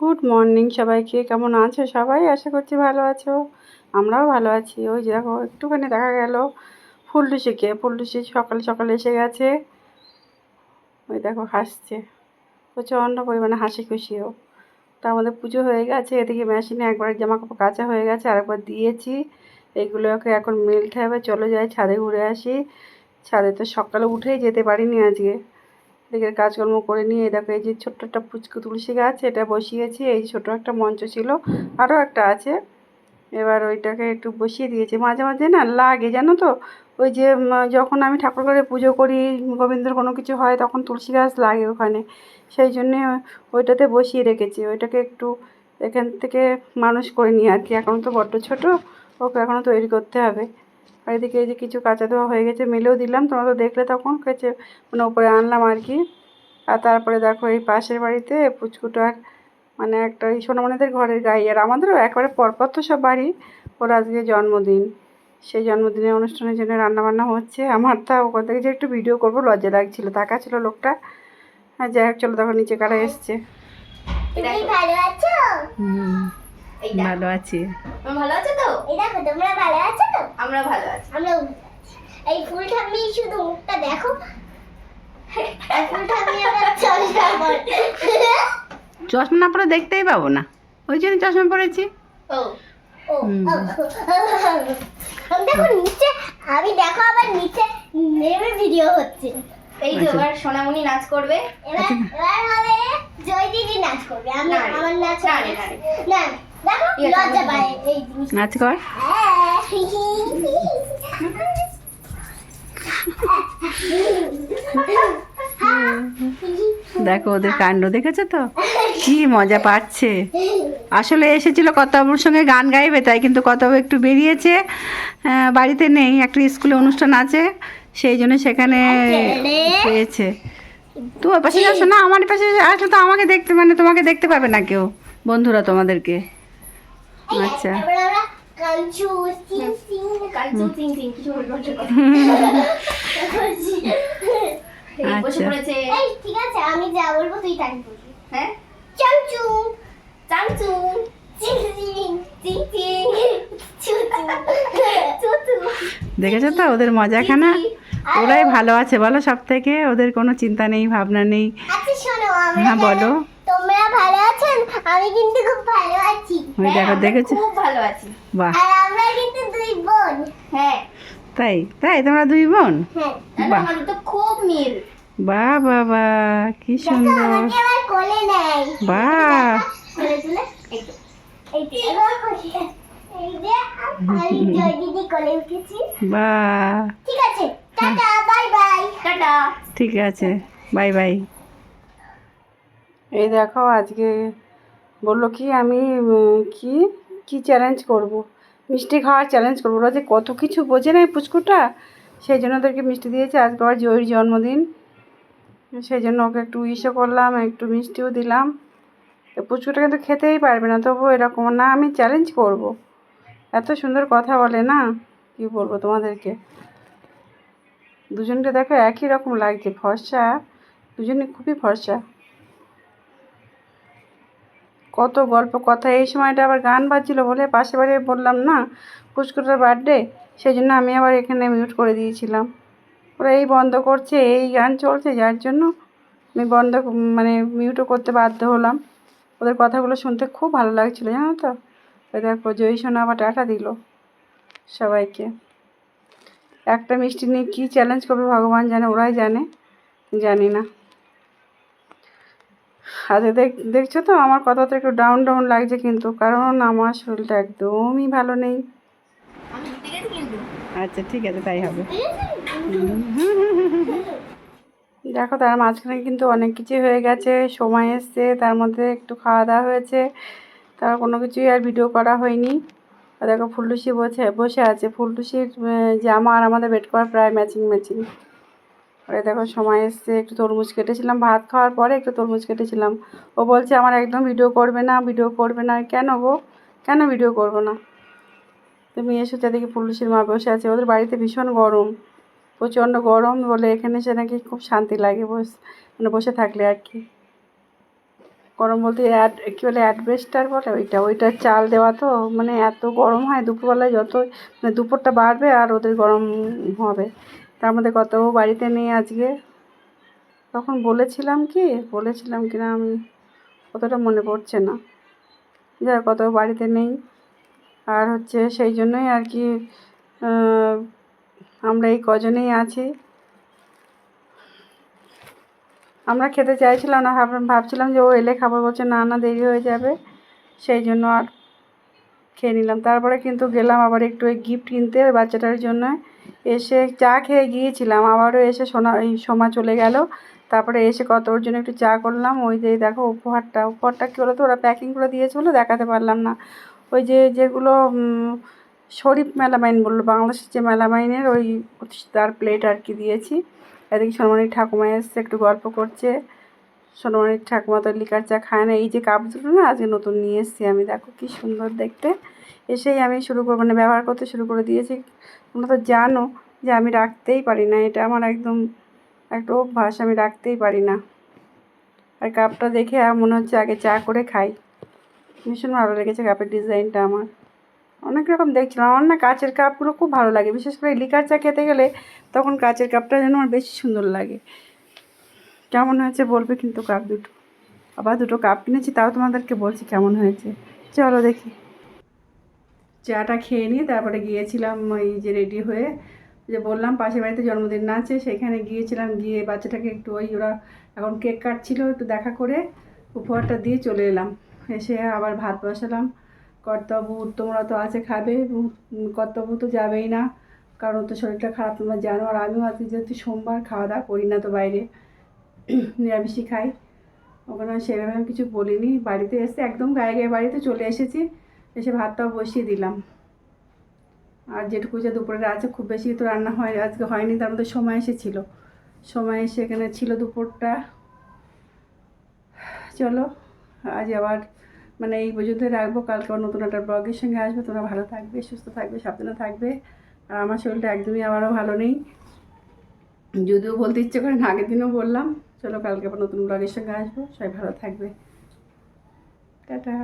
Good morning সবাইকে, কেমন আছো সবাই? আশা করছি ভালো আছো। আমরাও ভালো আছি। ওই যে দেখো, একটুখানি দেখা গেল ফুলটুসিকে। ফুলটুসি সকালে সকালে এসে গেছে। ওই দেখো, হাসছে। প্রচণ্ড পরিমাণে হাসি খুশিও। তো আমাদের পুজো হয়ে গেছে। এদিকে মেশিনে একবার জামা কাপড় কাচা হয়ে গেছে, আরেকবার দিয়েছি। এগুলোকে এখন মেলতে হবে। চলে যাই, ছাদে ঘুরে আসি। ছাদে তো সকালে উঠেই যেতে পারিনি আজকে। এদিকে কাজকর্ম করে নিয়ে দেখো এই যে ছোট্ট একটা পুচকু তুলসী গাছ, এটা বসিয়েছি এই ছোট একটা মঞ্চ ছিল আরও একটা আছে। এবার ওইটাকে একটু বসিয়ে দিয়েছি। মাঝে মাঝে না লাগে, জানো তো? ওই যে যখন আমি ঠাকুর ঘরে পুজো করি, গোবিন্দর কোনো কিছু হয়, তখন তুলসী গাছ লাগে ওখানে। সেই জন্যে ওইটাতে বসিয়ে রেখেছি। ওইটাকে একটু এখান থেকে মানুষ করে নিই আর কি। এখন তো বড্ড ছোট, ওকে এখনও তৈরি করতে হবে। আর এদিকে এই যে কিছু কাঁচা ধোয়া হয়ে গেছে মেলেও দিলাম। তোমরা তো দেখলে তখন কেছে মানে ওপরে আনলাম আর কি। আর তারপরে দেখো এই পাশের বাড়িতে পুচকুটার মানে একটা এই সোনামণিদের ঘরের গাই। আর আমাদেরও একবারে পরপর তো সব বাড়ি। ওর আজকে জন্মদিন। সেই জন্মদিনের অনুষ্ঠানের জন্য রান্নাবান্না হচ্ছে। আমার তা ওখান থেকে যে একটু ভিডিও করব লজ্জা লাগছিল তাকা ছিল লোকটা। হ্যাঁ যাই হোক চলো তখন নিচে কারা এসছে। ভালো আছো? দেখ, ভালো আছি। ভালো আছো তো? এই দেখো তোমরা ভালো আছো তো? আমরা ভালো আছি। আমরা এই ফুলটা আমি শুধু মুখটা দেখো। ফুলটা আমি আবার চশমা পরে। চশমা না পরে দেখতেই পাবো না। ওই জন্য চশমা পরেছি। ও। ও ও, আমি দেখো নিচে আমি দেখো আবার নিচে নেমে ভিডিও হচ্ছে। এই যে এবার সোনামণি নাচ করবে। এবার এবার হবে জয় দিদি নাচ করবে। আমি না আমার নাচ না না নাচ কর। দেখো ওদের কাণ্ড দেখেছ তো? কি মজা পাচ্ছে। আসলে এসেছিল কর্তাবুর সঙ্গে গান গাইবে তাই কিন্তু কর্তাবু একটু বেরিয়েছে। বাড়িতে নেই একটা স্কুলে অনুষ্ঠান আছে সেই জন্য সেখানে পেয়েছে তোমার পাশে আসো না আমার পাশে আসলে তো আমাকে দেখতে মানে তোমাকে দেখতে পাবে না কেউ। বন্ধুরা তোমাদেরকে। আচ্ছা। আচ্ছা। ঠিক আছে আমি যা বলব তুই তাই বলবি। হ্যাঁ? চাংচু দেখেছ তো ওদের মজা মজাখানা? ওরাই ভালো আছে বলো সব থেকে ওদের কোনো চিন্তা নেই ভাবনা নেই। আচ্ছা শোনো আমরা হ্যাঁ, বলো। তোমরা ভালো আছেন? আমি কিন্তু খুব ভালো আছি। ওই হ্যাঁ, দেখো দেখেছ? খুব ভালো আছি। বাহ। আর আমরা কিন্তু দুই বোন। হ্যাঁ। তাই তাই তোমরা দুই বোন? হ্যাঁ। আমাদের তো খুব মিল। বাহ বাবা কি সুন্দর আমাকে আবার কোলে নেয়। বাহ। কোলে তুলে এই যে এই যে আমি জয় দিদি কোলে উঠেছি। বাহ। ঠিক আছে টাটা বাই বাই। টাটা ঠিক আছে বাই বাই। এই দেখো আজকে বলল কি আমি কি কি চ্যালেঞ্জ করব? মিষ্টি খাওয়ার চ্যালেঞ্জ করব। ওরা যে কত কিছু বোঝে না এই পুচকুটা? সেই জন্য ওদেরকে মিষ্টি দিয়েছে। আজকে আবার জয়ীর জন্মদিন। সেই জন্য ওকে একটু ইসও করলাম, একটু মিষ্টিও দিলাম। পুচকুটা কিন্তু খেতেই পারবে না তবু এরকম না, আমি চ্যালেঞ্জ করব। এত সুন্দর কথা বলে না? কি বলব তোমাদেরকে? দুজনকে দেখো একই রকম লাগছে ফর্সা দুজনে খুবই ফর্সা কত গল্প কথা। এই সময়টা আবার গান বাজছিল বলে পাশে বাড়ি বললাম, না পুষ্করের বার্থডে। সেই জন্য আমি আবার এখানে মিউট করে দিয়েছিলাম। ওরা এই বন্ধ করছে, এই গান চলছে, যার জন্য আমি বন্ধ মানে মিউটও করতে বাধ্য হলাম। ওদের কথাগুলো শুনতে খুব ভালো লাগছিল, জানো তো? ওই দেখো, জয়ী আবার টাটা দিল সবাইকে। একটা মিষ্টি নিয়ে কী চ্যালেঞ্জ করবে ভগবান জানে, ওরাই জানে, জানি না। আচ্ছা দেখ দেখছ তো? আমার কথাটা একটু ডাউন ডাউন লাগছে কিন্তু কারণ আমার শরীরটা একদমই ভালো নেই। আচ্ছা ঠিক আছে তাই হবে। দেখো তার মাঝখানে কিন্তু অনেক কিছুই হয়ে গেছে সময় এসছে তার মধ্যে একটু খাওয়া দাওয়া হয়েছে তার কোনো কিছুই আর ভিডিও করা হয়নি। আর দেখো ফুলটুসি বসে বসে আছে। ফুলটুসির জামা আর আমাদের বেড করা প্রায় ম্যাচিং ম্যাচিং আরে দেখো সময় এসছে, একটু তরমুজ কেটেছিলাম, ভাত খাওয়ার পরে একটু তরমুজ কেটেছিলাম। ও বলছে, আমার একদম ভিডিও করবে না ভিডিও করবে না। কেন গো? কেন ভিডিও করব না? তুমি এসো চারদিকে, পুলিশের মা বসে আছে, ওদের বাড়িতে ভীষণ গরম, প্রচণ্ড গরম বলে এখানে এসে নাকি খুব শান্তি লাগে, বস মানে বসে থাকলে আর কি। গরম বলতে অ্যাড কী বলে অ্যাডভেস্টার বলে? ওইটা ওইটা চাল দেওয়া তো মানে এত গরম হয়, দুপুরবেলায় যত মানে দুপুরটা বাড়বে আর ওদের গরম হবে। তার মধ্যে কত বাড়িতে নেই আজকে। তখন বলেছিলাম কি বলেছিলাম কি না আমি অতটা মনে পড়ছে না। হোক, কত বাড়িতে নেই। আর হচ্ছে সেই জন্যই আর কি আমরা এই কজনেই আছি। আমরা খেতে চাইছিলাম না ভাব ভাবছিলাম যে ও এলে খাব। বলছে না না দেরি হয়ে যাবে। সেই জন্য আর খেয়ে নিলাম। তারপরে কিন্তু গেলাম আবার একটু ওই গিফট কিনতে বাচ্চাটার জন্য। এসে চা খেয়ে গিয়েছিলাম, আবারও এসে সোনা এই সোমা চলে গেল। তারপরে এসে কত ওর জন্য একটু চা করলাম, ওই যে দেখো উপহারটা উপহারটা কী বলো তো ওরা প্যাকিং করে দিয়েছে বলে দেখাতে পারলাম না। ওই যে যেগুলো শরীফ মেলামাইন বলল, বাংলাদেশের যে মেলামাইনের ওই তার প্লেট আর কি দিয়েছি। এদিকে সোনমণির ঠাকুমা এসছে, একটু গল্প করছে। সোনমণির ঠাকুমা তো লিকার চা খায় না, এই যে কাপ দুটো না আজকে নতুন নিয়ে এসেছি আমি, দেখো কি সুন্দর দেখতে। এসেই আমি শুরু করে মানে ব্যবহার করতে শুরু করে দিয়েছি। তোমরা তো জানো যে আমি রাখতেই পারি না, এটা আমার একদম একটা অভ্যাস, আমি রাখতেই পারি না। আর কাপটা দেখে মনে হচ্ছে আগে চা করে খাই। ভীষণ ভালো লেগেছে কাপের ডিজাইনটা আমার। অনেক রকম দেখছিলাম, আমার না কাচের কাপগুলো খুব ভালো লাগে। বিশেষ করে লিকার চা খেতে গেলে তখন কাচের কাপটা যেন আমার বেশি সুন্দর লাগে। কেমন হয়েছে বলবে কিন্তু কাপ দুটো। আবার দুটো কাপ কিনেছি, তাও তোমাদেরকে বলছি কেমন হয়েছে। চলো দেখি। চাটা খেয়ে নিয়ে তারপরে গিয়েছিলাম ওই যে রেডি হয়ে, যে বললাম পাশের বাড়িতে জন্মদিন না আছে, সেখানে গিয়েছিলাম, গিয়ে বাচ্চাটাকে একটু ওই ওরা এখন কেক কাটছিল, একটু দেখা করে উপহারটা দিয়ে চলে এলাম। এসে আবার ভাত বসালাম। কর্তব্য তোমরা তো আছে খাবে কর্তব্য তো যাবেই না। কারণ তো শরীরটা খারাপ, তোমরা জানো। আর আমিও আজকে যেহেতু সোমবার খাওয়া দাওয়া করি না তো বাইরে, নিরামিষই খাই। ওখানে সেভাবে কিছু বলিনি। বাড়িতে এসে একদম গায়ে গায়ে বাড়িতে চলে এসেছি। এসে ভাতটাও বসিয়ে দিলাম। আর যেটুকু যে দুপুরের আছে খুব বেশি তো রান্না হয়, আজকে হয়নি, তার মধ্যে সময় এসেছিল। সময় এসে এখানে ছিল দুপুরটা। চলো, আজ আবার মানে এই পর্যন্ত রাখব। কালকে আবার নতুন একটা ব্লগের সঙ্গে আসবে। তোমরা ভালো থাকবে, সুস্থ থাকবে, সাবধানে থাকবে। আর আমার শরীরটা একদমই আবারও ভালো নেই। যদিও বলতে ইচ্ছে করে না, আগের দিনও বললাম। চলো, কালকে আবার নতুন ব্লগের সঙ্গে আসব। সবাই ভালো থাকবে। টাটা।